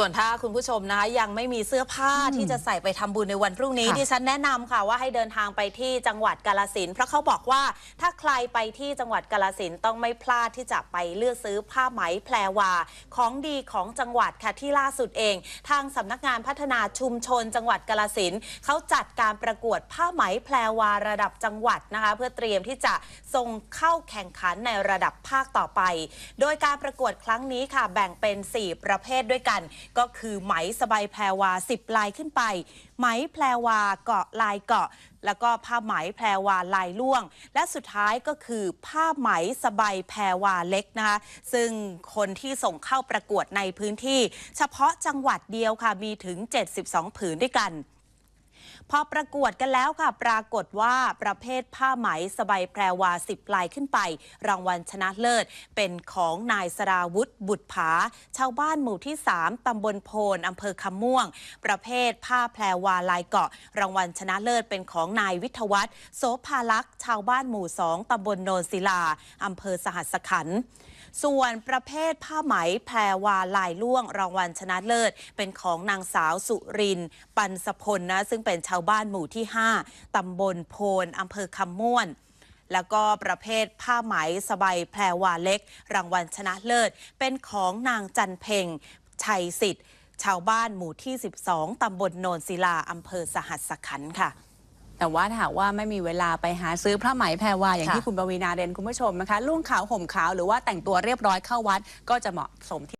ส่วนถ้าคุณผู้ชมนะคะยังไม่มีเสื้อผ้าที่จะใส่ไปทำบุญในวันพรุ่งนี้ค่ะดิฉันแนะนำค่ะว่าให้เดินทางไปที่จังหวัดกาลสินธุ์เพราะเขาบอกว่าถ้าใครไปที่จังหวัดกาลสินธุ์ต้องไม่พลาดที่จะไปเลือกซื้อผ้าไหมแพรวา ของดีของจังหวัดค่ะที่ล่าสุดเอง ทางสำนักงานพัฒนาชุมชน จังหวัดกาลสินธุ์เขาจัดการประกวดผ้าไหมแพรวาระดับจังหวัดนะคะ เพื่อเตรียมที่จะส่งเข้าแข่งขันในระดับภาคต่อไป โดยการประกวดครั้งนี้ค่ะแบ่งเป็น 4 ประเภทด้วยกันก็คือไหมสบายแพรวา 10 ลายขึ้นไป ไหมแพรวาเกาะลายเกาะ แล้วก็ผ้าไหมแพรวาลายล่วง และสุดท้ายก็คือผ้าไหมสบายแพรวาเล็กนะคะซึ่งคนที่ส่งเข้าประกวดในพื้นที่ เฉพาะจังหวัดเดียวค่ะมีถึง 72 ผืนด้วยกัน พอประกวดกันแล้วค่ะ ปรากฏว่าประเภทผ้าไหมสบายแพรวาสิบลายขึ้นไป รางวัลชนะเลิศ เป็นของนายสราวุธบุตรผา ชาวบ้านหมู่ที่ 3ตำบลโพนอำเภอคำม่วง ประเภทผ้าแพรวาลายเกาะ รางวัลชนะเลิศเป็นของนายวิทวัฒน์โสภาลักษ์ ชาวบ้านหมู่2ตำบลโนนศิลาอำเภอสหัสขันธ์ส่วนประเภทผ้าไหมแพรวาลายล่วง รางวัลชนะเลิศ เป็นของนางสาวสุริน ปันสพลนะซึ่งเป็นชาวบ้านหมู่ที่ 5 ตำบลโพนอำเภอคำม่วน แล้วก็ประเภทผ้าไหมสบายแพรวาเล็ก รางวัลชนะเลิศ เป็นของนางจันเพ็งชัยสิทธิ์ชาวบ้านหมู่ที่ 12 ตำบลโนนศิลา อำเภอสหัสขันธ์ค่ะ แต่ว่าถ้าหากว่าไม่มีเวลาไปหาซื้อผ้าไหมแพรวาอย่างค่ะที่คุณปวีนาเรนคุณผู้ชมนะคะลุ่งขาวห่มขาวหรือว่าแต่งตัวเรียบร้อยเข้าวัดก็จะเหมาะสมที่